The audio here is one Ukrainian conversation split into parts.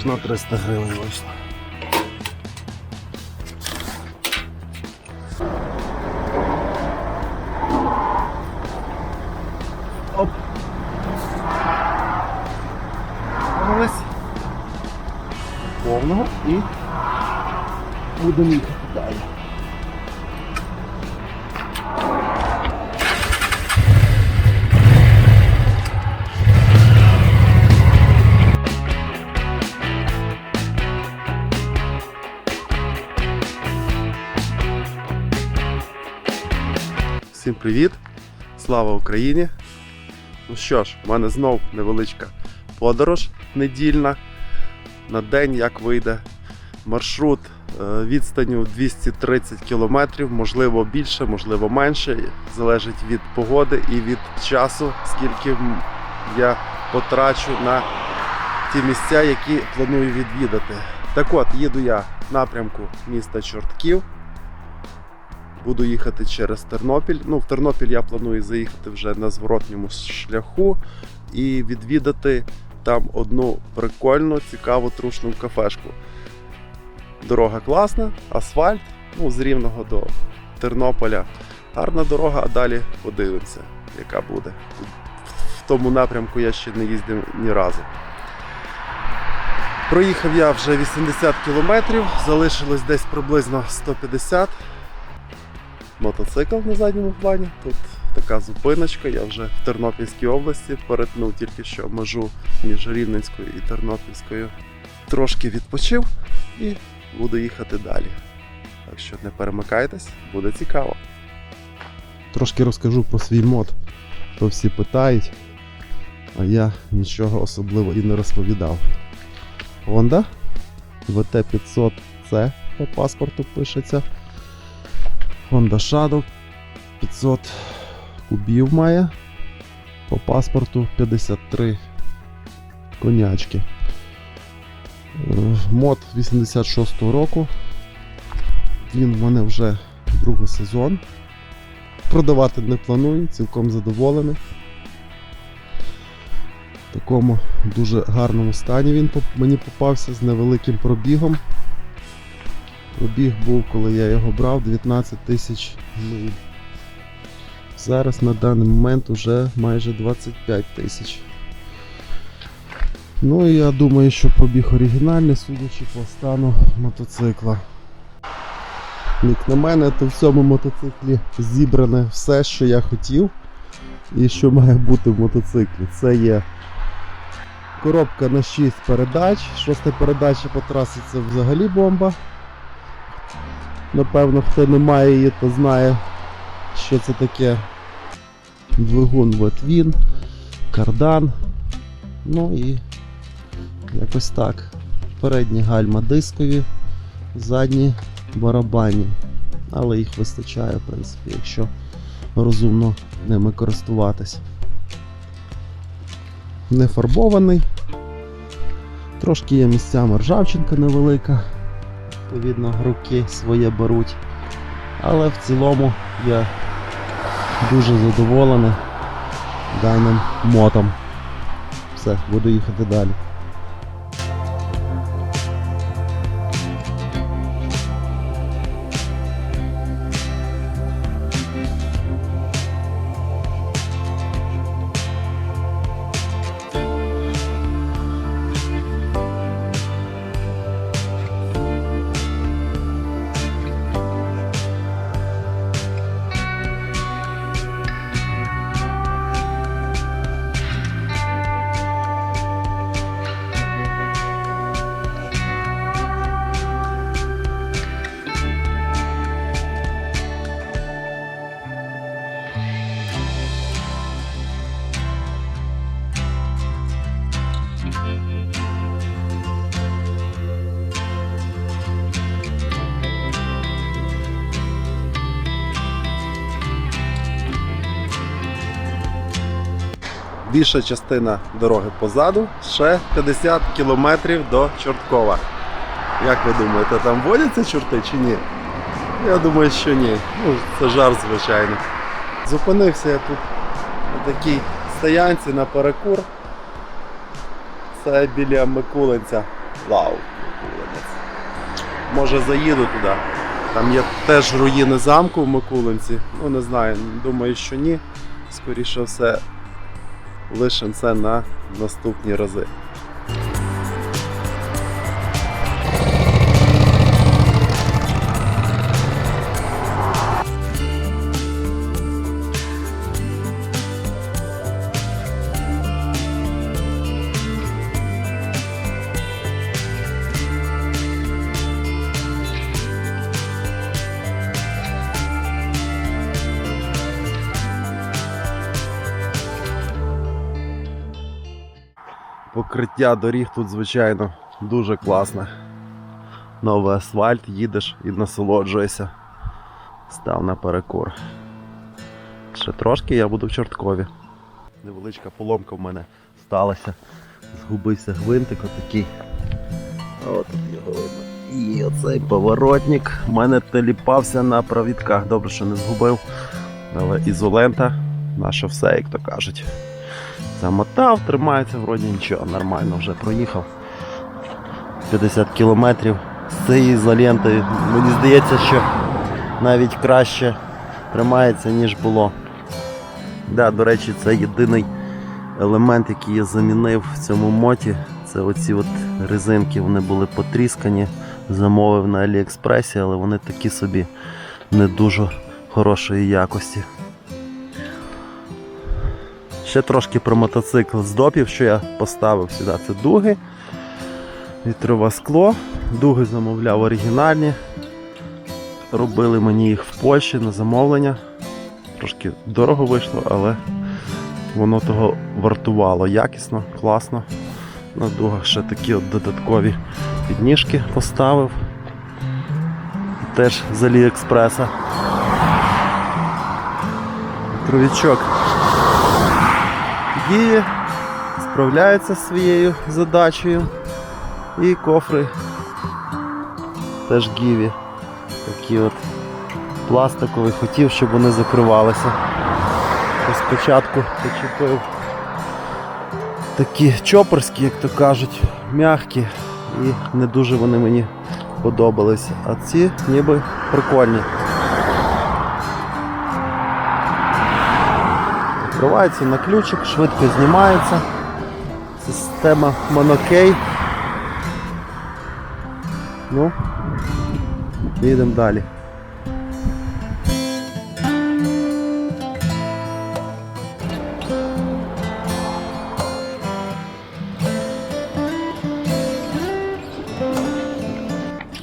Аж на 300 гривень вийшло. Оп. Повного і будемо їхати привіт! Слава Україні! Ну що ж, у мене знов невеличка подорож недільна. На день як вийде маршрут е, відстанню 230 км, можливо більше, можливо менше. Залежить від погоди і від часу, скільки я потрачу на ті місця, які планую відвідати. Так от, їду я в напрямку міста Чортків. Буду їхати через Тернопіль. Ну, в Тернопіль я планую заїхати вже на зворотньому шляху і відвідати там одну прикольну, цікаву трушну кафешку. Дорога класна, асфальт, ну, з Рівного до Тернополя. Гарна дорога, а далі подивимося, яка буде. В тому напрямку я ще не їздив ні разу. Проїхав я вже 80 кілометрів, залишилось десь приблизно 150 мотоцикл на задньому плані. Тут така зупиночка. Я вже в Тернопільській області перетнув тільки що межу між Рівненською і Тернопільською. Трошки відпочив і буду їхати далі. Так що не перемикайтесь, буде цікаво. Трошки розкажу про свій мод. То всі питають, а я нічого особливо і не розповідав. Honda VT500C по паспорту пишеться. Honda Shadow 500 кубів має. По паспорту 53 конячки. Е, Мод 86-го року. Він в мене вже другий сезон. Продавати не планую, цілком задоволений. В такому дуже гарному стані він мені попався з невеликим пробігом. Пробіг був, коли я його брав, 19 тисяч миль. Зараз на даний момент уже майже 25 тисяч. Ну і я думаю, що пробіг оригінальний, судячи по стану мотоцикла. Як на мене, то в цьому мотоциклі зібране все, що я хотів і що має бути в мотоциклі. Це є коробка на 6 передач. Шоста передача по трасі це взагалі бомба. Напевно, хто не має її, то знає, що це таке. Двигун Ветвін, кардан. Ну і якось так. Передні гальма дискові, задні барабанні. Але їх вистачає, в принципі, якщо розумно ними користуватись. Не фарбований. Трошки є місцями ржавчинка невелика. Відповідно, руки своє беруть. Але в цілому я дуже задоволений даним мотом. Все, буду їхати далі. Більша частина дороги позаду, ще 50 кілометрів до Чорткова. Як ви думаєте, там водяться чорти чи ні? Я думаю, що ні. Ну, це жарт, звичайно. Зупинився я тут на такій стоянці на перекур. Це біля Микулинця. Вау, Микулинець. Може заїду туди. Там є теж руїни замку в Микулинці. Ну не знаю, думаю, що ні. Скоріше все, лише це на наступні рази. Покриття доріг тут, звичайно, дуже класне. Новий асфальт, їдеш і насолоджуєшся. Став на перекур. Ще трошки я буду в Чорткові. Невеличка поломка в мене сталася. Згубився гвинтик отакий. От його видно. І оцей поворотник в мене теліпався на провідках. Добре, що не згубив. Але ізолента, наше все, як то кажуть. Замотав, тримається, вроді нічого, нормально вже проїхав. 50 кілометрів з цією ізолентою. Мені здається, що навіть краще тримається, ніж було. Да, до речі, це єдиний елемент, який я замінив в цьому моті. Це оці от резинки, вони були потріскані. Замовив на Аліекспресі, але вони такі собі не дуже хорошої якості. Ще трошки про мотоцикл з допів, що я поставив сюди. Це дуги, вітрове скло. Дуги замовляв оригінальні. Робили мені їх в Польщі на замовлення. Трошки дорого вийшло, але воно того вартувало якісно, класно. На дугах ще такі от додаткові підніжки поставив. Теж з Аліекспреса. Тровічок діє, справляється зі своєю задачею. І кофри теж гіві. Такі от пластикові, хотів, щоб вони закривалися. Спочатку почепив такі чоперські, як то кажуть, м'які, і не дуже вони мені подобалися. А ці ніби прикольні. Відкривається на ключик, швидко знімається. Система монокей. Ну, їдемо далі.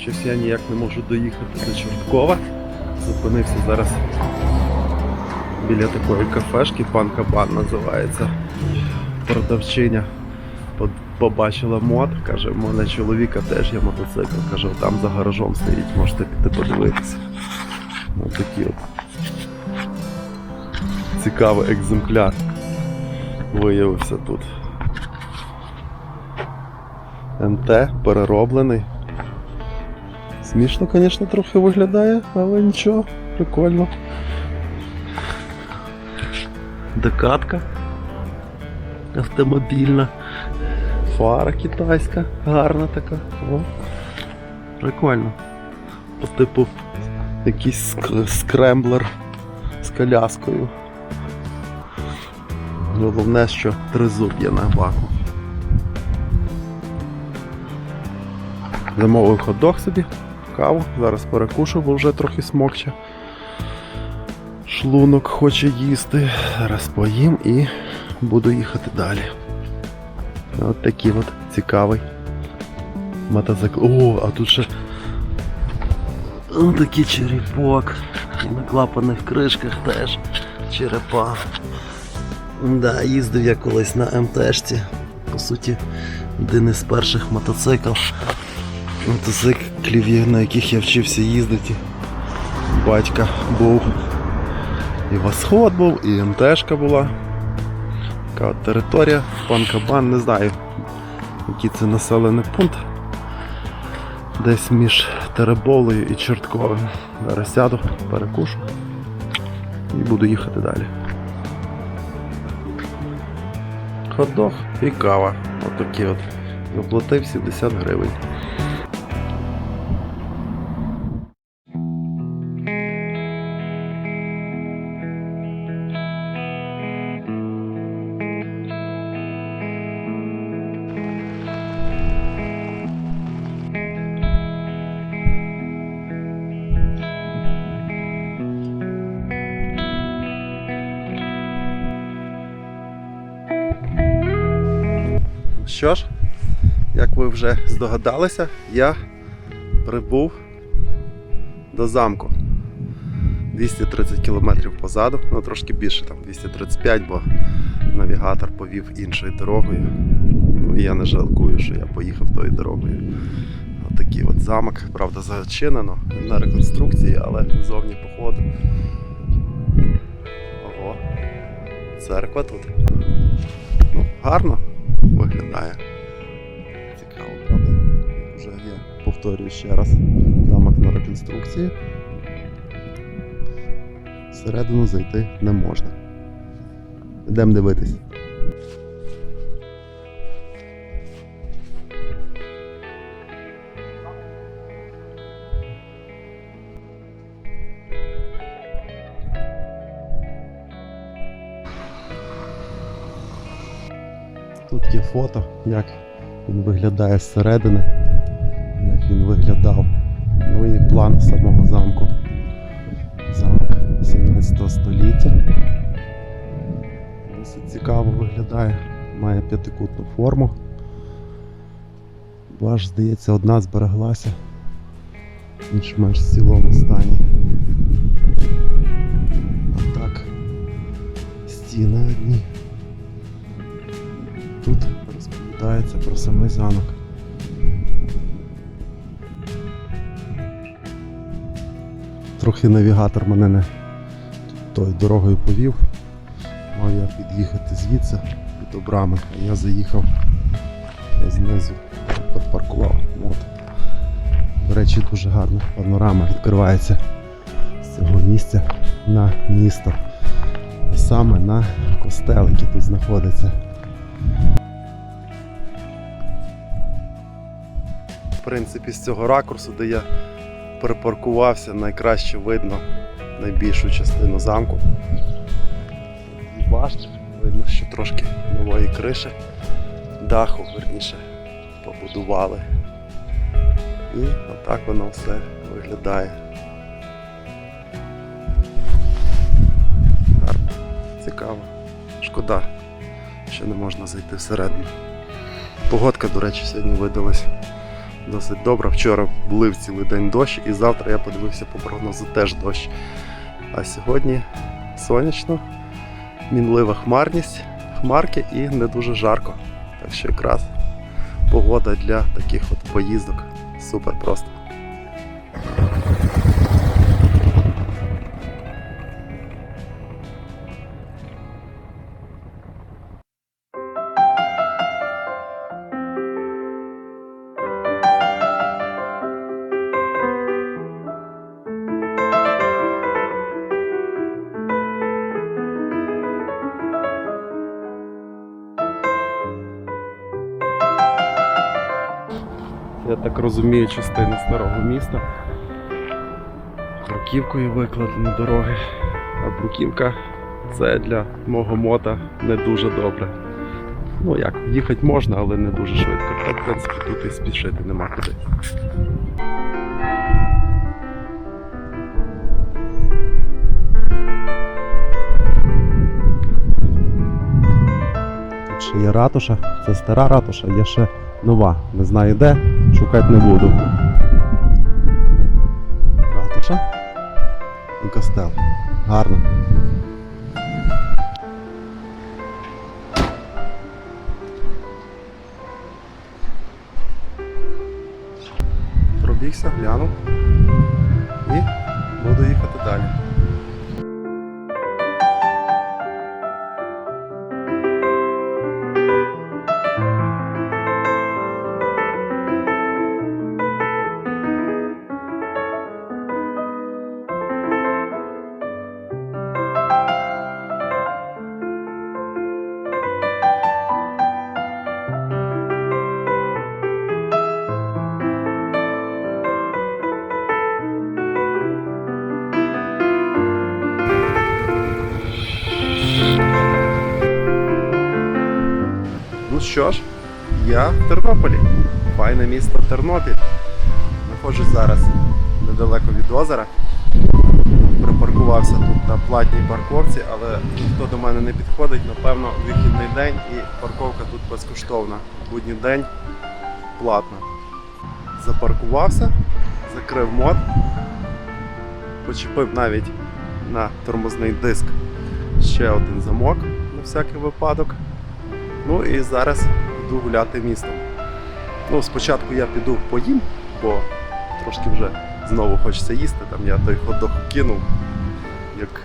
Щось я ніяк не можу доїхати до Чорткова. Зупинився зараз біля такої кафешки, пан Кабан називається. Продавчиня побачила мод, каже, у мене чоловіка теж є мотоцикл. Каже, там за гаражом стоїть, можете піти подивитися. Ось такий от цікавий екземпляр виявився тут. МТ перероблений. Смішно, звісно, трохи виглядає, але нічого, прикольно. Докатка автомобільна. Фара китайська, гарна така. О, прикольно. По типу якийсь ск- скремблер з коляскою. Головне, що тризуб є на баку. Замовив хот-дог собі, каву, зараз перекушу, бо вже трохи смокче. Шлунок хоче їсти. Зараз поїм і буду їхати далі. От такий от цікавий мотоцикл. О, а тут ще такий черепок. На клапаних кришках теж черепа. Да, їздив я колись на МТшці. По суті, один із перших мотоциклів. Мотоциклів, на яких я вчився їздити. Батька був. І восход був, і МТшка була. Така от територія, пан Кабан, не знаю, який це населений пункт. Десь між Теребовлею і Чортковим. Зараз сяду, перекушу і буду їхати далі. Хот-дог і кава. От такі от Заплатив 70 гривень. Що ж, як ви вже здогадалися, я прибув до замку. 230 кілометрів позаду, ну трошки більше, там 235, бо навігатор повів іншою дорогою. Ну, і я не жалкую, що я поїхав тою дорогою. Отакий от замок, правда, зачинено на реконструкції, але зовні походу. Ого, церква тут. Ну, гарно виглядає. Цікаво, правда? Вже я повторюю ще раз. Замок на реконструкції. Всередину зайти не можна. Йдемо дивитись. Фото, як він виглядає зсередини, як він виглядав. Ну і план самого замку. Замок 17 століття. Досить цікаво виглядає, має п'ятикутну форму. Баш, здається, одна збереглася більш-менш в цілому стані. А так, стіни одні. Тут розповідається про самий замок. Трохи навігатор мене не тою дорогою повів. Мав я під'їхати звідси до брами, а я заїхав знизу, підпаркував. От. До речі, дуже гарна панорама відкривається з цього місця на місто. Саме на костел, який тут знаходиться. Принципі, з цього ракурсу, де я припаркувався, найкраще видно найбільшу частину замку. І башти, видно, що трошки нової криші, даху, верніше, побудували. І отак воно все виглядає. Гарно, цікаво. Шкода, що не можна зайти всередину. Погодка, до речі, сьогодні видалась досить добра. Вчора лив цілий день дощ, і завтра я подивився по прогнозу теж дощ. А сьогодні сонячно, мінлива хмарність, хмарки і не дуже жарко. Так що якраз погода для таких от поїздок супер просто. Так розумію, частина старого міста. Бруківкою викладені дороги. А бруківка це для мого мота не дуже добре. Ну як, їхати можна, але не дуже швидко. Так, в принципі, тут і спішити нема куди. Ще є ратуша, це стара ратуша, є ще нова. Не знаю де, шукати не буду. Ратуша і костел. Гарно. Пробігся, глянув і буду їхати що ж, я в Тернополі. Файне місто Тернопіль. Знаходжусь зараз недалеко від озера. Припаркувався тут на платній парковці, але ніхто до мене не підходить. Напевно, вихідний день і парковка тут безкоштовна. Будній день платна. Запаркувався, закрив мод, почепив навіть на тормозний диск ще один замок на всякий випадок. Ну і зараз йду гуляти містом. Ну, спочатку я піду поїм, бо трошки вже знову хочеться їсти. Там я той ходок кинув, як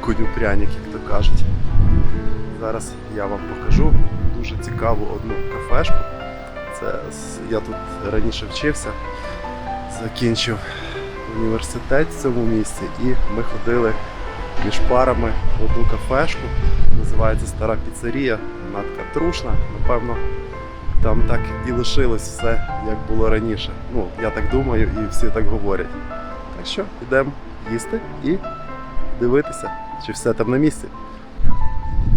коню пряник, як то кажуть. Зараз я вам покажу дуже цікаву одну кафешку. Це я тут раніше вчився, закінчив університет в цьому місці, і ми ходили між парами в одну кафешку. Називається Стара піцерія. Вона така трушна, напевно, там так і лишилось все, як було раніше. Ну, я так думаю, і всі так говорять. Так що йдемо їсти і дивитися, чи все там на місці.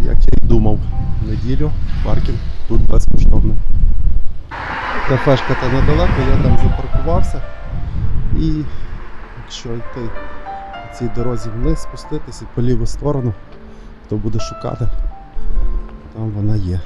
Як я й думав, в неділю паркінг тут безкоштовний. Кафешка та недалеко, я там запаркувався. І якщо йти по цій дорозі вниз, спуститися по ліву сторону, хто буде шукати, там вона є.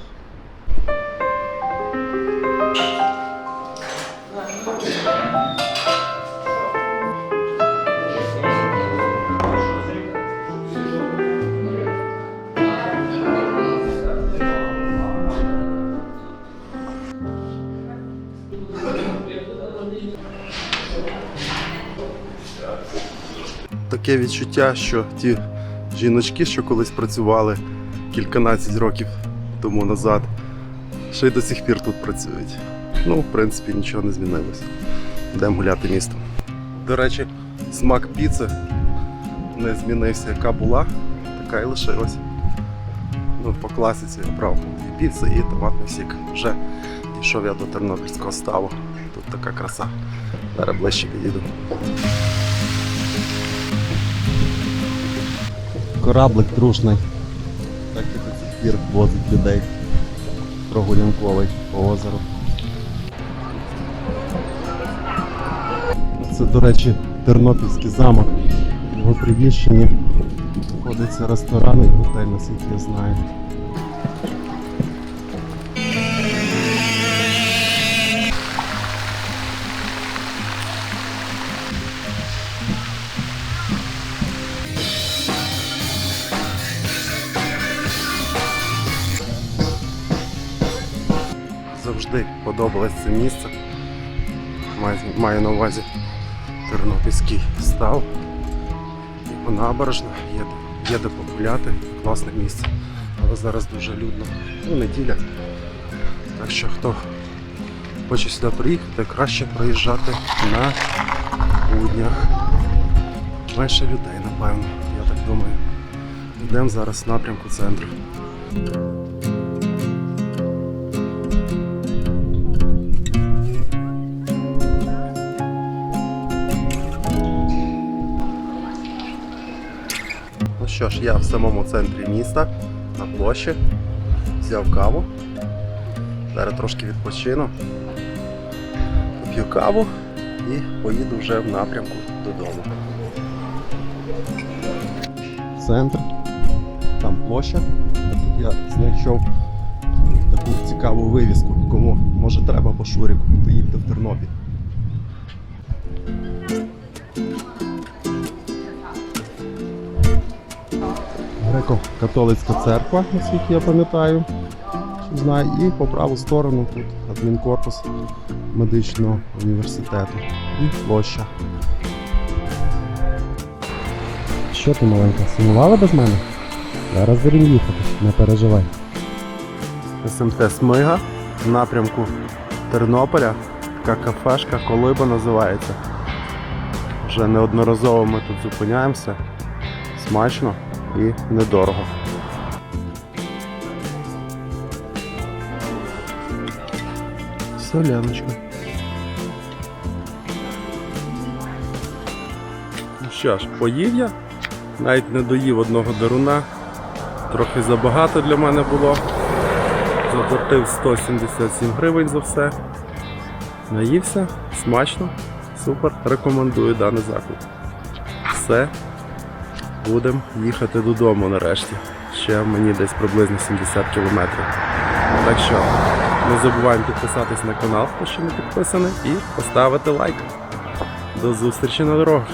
Таке відчуття, що ті жіночки, що колись працювали кільканадцять років тому назад, ще й до сих пір тут працюють. Ну, в принципі, нічого не змінилось. Йдемо гуляти містом. До речі, смак піци не змінився, яка була, така і лишилась. Ну, по класиці я брав і піци, і томатний сік. Вже дійшов я до Тернопільського ставу. Тут така краса. Зараз ближче підійду. Кораблик трушний. Так і до цих возить людей. Прогулянковий по озеру. Це, до речі, Тернопільський замок. В його приміщенні знаходиться ресторан і готель, наскільки я знаю. Завжди подобалось це місце. Маю, маю на увазі Тернопільський став. Його набережна, є, є де погуляти, класне місце. Але зараз дуже людно. Ну, неділя. Так що хто хоче сюди приїхати, краще приїжджати на буднях. Менше людей, напевно, я так думаю. Йдемо зараз в напрямку центру. Що ж, я в самому центрі міста, на площі, взяв каву. Зараз трошки відпочину. Поп'ю каву і поїду вже в напрямку додому. Центр, там площа. Тут я знайшов таку цікаву вивіску, кому може треба по Шуріку, то їдьте в Тернопіль. Греко-католицька церква, наскільки я пам'ятаю, знаю, і по праву сторону тут адмінкорпус медичного університету і площа. Що ти маленька, сумувала без мене? Зараз будемо їхати, не переживай. СМТ Смига в напрямку Тернополя. Така кафешка Колиба називається. Вже неодноразово ми тут зупиняємося. Смачно і недорого. Соляночка. Ну що ж, поїв я, навіть не доїв одного даруна. Трохи забагато для мене було Заплатив 177 гривень за все. Наївся, смачно, супер, рекомендую даний заклад. Все, будемо їхати додому нарешті. Ще мені десь приблизно 70 кілометрів. Так що не забуваємо підписатись на канал, хто ще не підписаний, і поставити лайк. До зустрічі на дорогах.